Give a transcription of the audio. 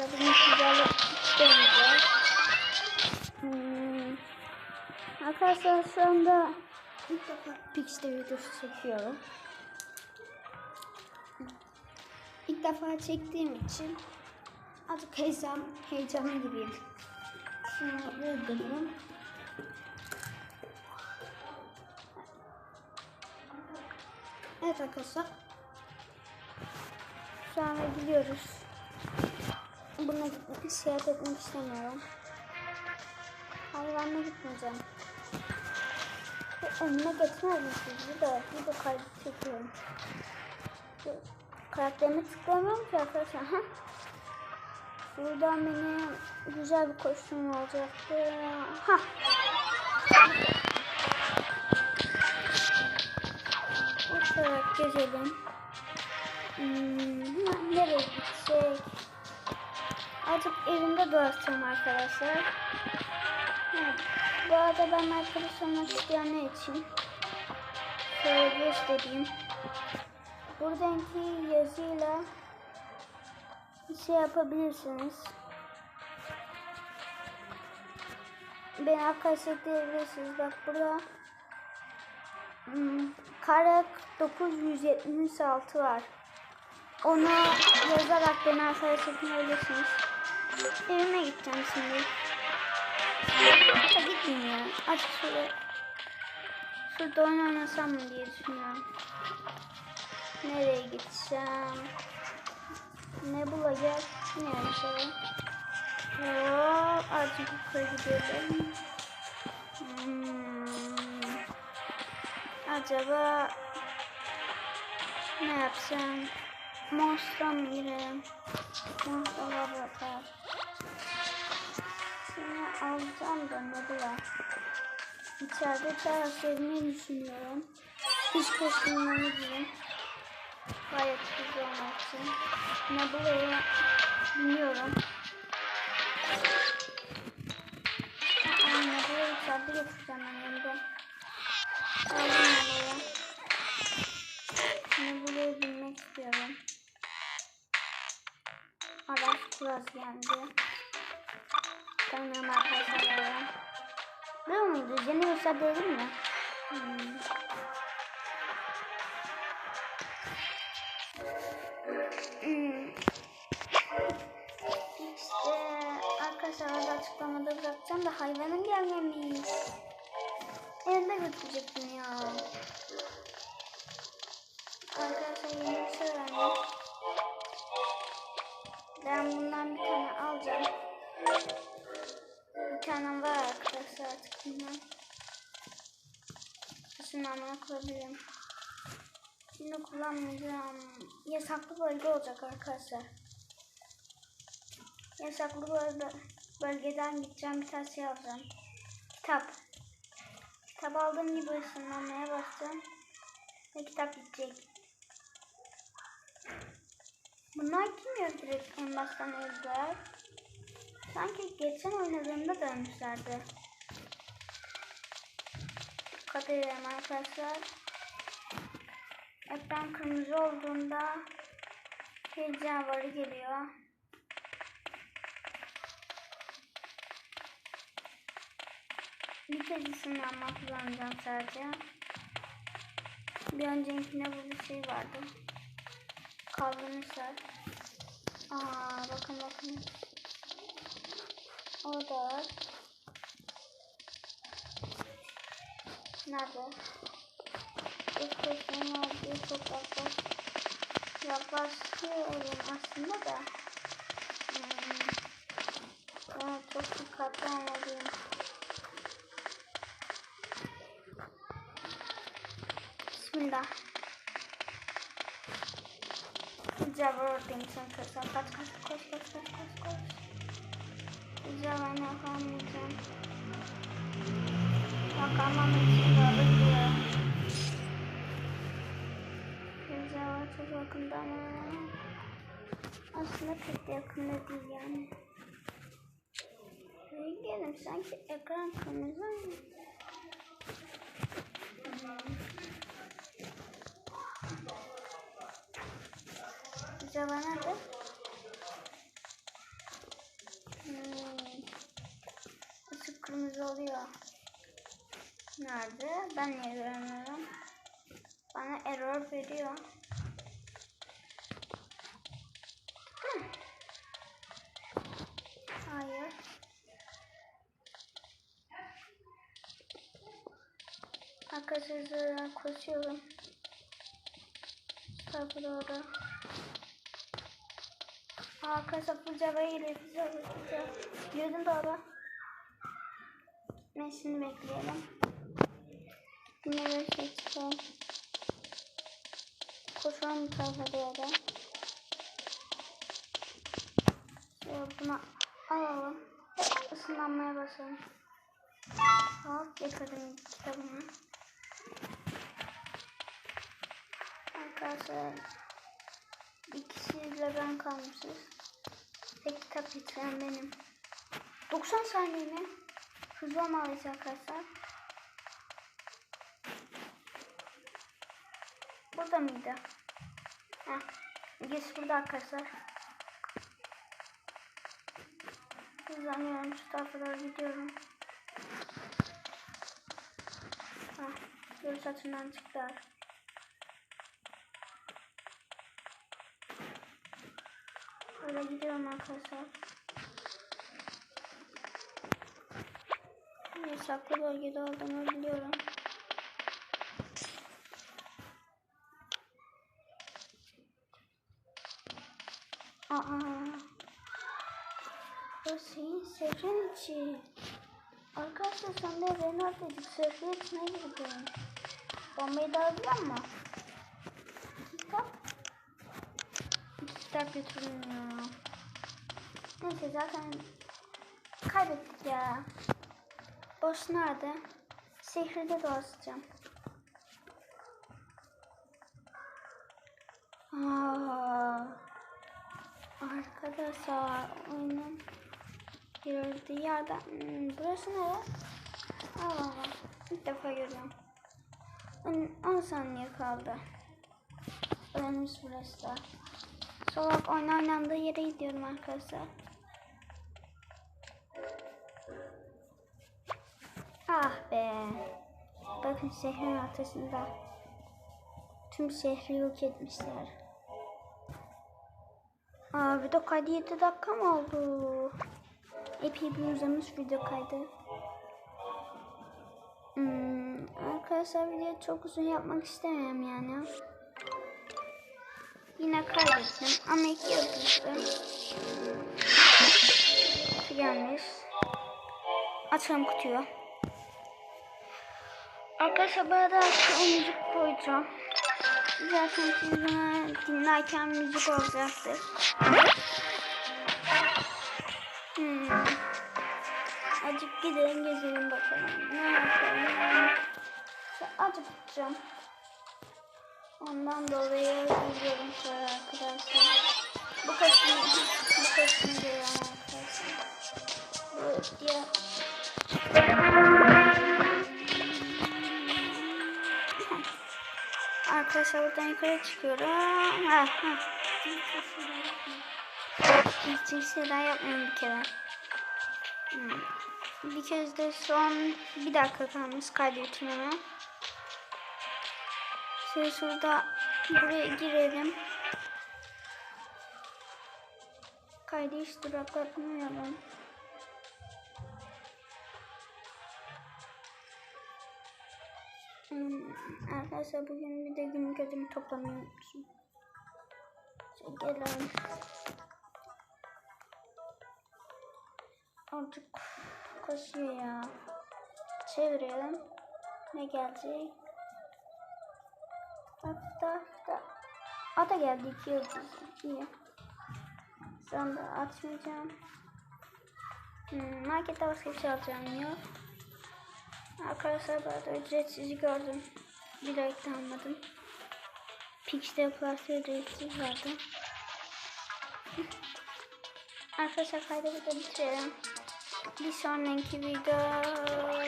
arkadaşlar. Bugün sizlerle oynayacağız. Hmm. Arkadaşlar şu anda ilk defa videosu çekiyorum. İlk defa çektiğim için azıcık heyecan, heyecanlı gibiyim. Şunu öldürürüm. Evet arkadaşlar. Şu anda gidiyoruz. Buna gitmek, seyahat etmek istemiyorum. Hayvanla gitmeyeceğim. Ve önüne getirmez misiniz? Bir de video kaydı çekiyorum. Karakterime tıklamıyorum ki arkadaşlar. Buradan benim güzel bir kostüm olacaktı. Ha. Uçarak gezelim. Hmm, nereye gitsek? Artık evimde dolaşacağım arkadaşlar. Bu arada ben arkadaş olmak isteyenler için şöyle göstereyim. Buradaki yazıyla şey yapabilirsiniz. Beni arkadaş ekleyebilirsiniz. Bak burada hmm, kare 976 var. Onu yazarak beni arkadaş ekleyebilirsiniz. Evime gideceğim şimdi. Hatta gitmeyeyim ya. Açık şöyle şurada oyun oynasam mı diye düşünüyorum. Nereye gitsem? Ne bulacak? Neyse. Oo, azıcık yukarı gidelim. Hmm. Acaba ne yapsam? Monster'a mı girelim? Monster laboratuvar. Alacağım da ne ya? İçeride taraf vermeyi düşünüyorum. İş kostümlerini giyeyim. Gayet güzel olmak için. Aa, ne burayı içeride getireceğim ben elimde. Aldım buraya. Ne burayı bilmek istiyorum. Araç kuraz geldi. Tanıyorum arkadaşlar. Biliyor muydu? Yeni hesap değil mi? Hmm. Hmm. İşte arkadaşlar orada açıklamada bırakacağım da hayvanın gelmemiş. Evde götürecektim Bir tane var arkadaşlar artık bundan. Amına koyabilirim. Şimdi kullanmayacağım. Yasaklı bölge olacak arkadaşlar. Yasaklı bölge, bölgeden gideceğim bir tane şey alacağım. Kitap. Kitap aldığım gibi ısınmamaya bastım. Ve kitap gidecek. Bunlar kim direkt en baştan öldüler? Sanki geçen oynadığımda dönmüşlerdi. Dikkat edelim arkadaşlar. Ekran kırmızı olduğunda bir geliyor. Bir kez ısınlanma kullanacağım sadece. Bir öncekinde bu bir şey vardı. Kaldırmışlar. Aa bakın bakın. O da var. Nerede? Koşum vardı. Çok yaklaş. Yaklaşıyorum aslında da. Hmm. Ben çok dikkatli olmalıyım. Bismillah. Cevher oradayım sen kırsan. Kaç kaç koş koş koş koş koş. Ne yapamayacağım. Bakamam için böyle diyor. Cevher çok yakında ama. Aslında pek de yakında değil yani. Gidelim sanki ekran kırmızı mı? Cevher nerede? Nerede? Ben niye göremiyorum? Bana error veriyor. Hı. Hayır. Arkadaşlar koşuyorum. Tarafa doğru. Bu cevaya geliyor. Güzel güzel. Yürüdüm doğru. Ben şimdi bekleyelim. Şey çıkalım. Koşalım bu tarafa doğru. Şöyle bunu alalım. Isınlanmaya basalım. Hop getirdim kitabımı. Arkadaşlar bir kişiyle ben kalmışız. Tek kitap bitiren benim. 90 saniye mi? Hızlı olmalıyız arkadaşlar. Burada mıydı? Heh. Geç burada arkadaşlar. Hızlanıyorum şu tarafa doğru gidiyorum. Heh. Yol satından çıktılar. Öyle gidiyorum arkadaşlar. Yasaklı bölgede olduğunu biliyorum. Aa. Bu senin sehrin içi. Arkadaşlar sen de Renault dedik. Sehrin içine girdin. Bombayı da alıyor mu? Kitap. İki kitap götürmüyor. Neyse zaten kaybettik ya. Boş nerede? Sehirde dolaşacağım. Aa, arkadaşlar oyunun girdiği yerden hmm, burası nere? Allah Allah. İlk defa görüyorum. 10 saniye kaldı. Önümüz burası da. Solak oyun oynandığı yere gidiyorum arkadaşlar. Ah be. Bakın şehrin ortasında. Tüm şehri yok etmişler. Aa video kaydı 7 dakika mı oldu? Epey bir uzamış video kaydı. Hmm, arkadaşlar video çok uzun yapmak istemiyorum yani. Yine kaybettim ama iki yıldızdı. Kutu gelmiş. Açalım kutuyu. Arkadaşlar bu arada şu müzik koyacağım. Zaten siz dinlerken müzik olacaktır. Gidelim gezelim bakalım. Ne yapalım? Azıcık gideceğim. Ondan dolayı gidiyorum sonra arkadaşlar. Bu kısmı, bu kısmı görüyorum arkadaşlar. Bu diye Arkadaşlar buradan yukarı çıkıyorum. Ha, ha. Hiç şeyler yapmıyorum bir kere. Hmm. Bir kez de son bir dakika kalmış kaydı bitirmeme. Şöyle şurada buraya girelim. Kaydı hiç duraklatmayalım. Hmm, arkadaşlar bugün bir de günlük ödümü toplamayı unutmuşum. Şöyle gelelim. Artık koşuyor ya. Çevirelim. Ne gelecek? Hatta da Ata geldi iki yıldız. İyi. Şu anda açmayacağım. Hmm, markette başka bir şey alacağım yok. Arkadaşlar bu arada ücretsiz gördüm. Bir de almadım. Pixel Plus ücretsiz vardı. Arkadaşlar kaydı burada bitirelim. Sonraki video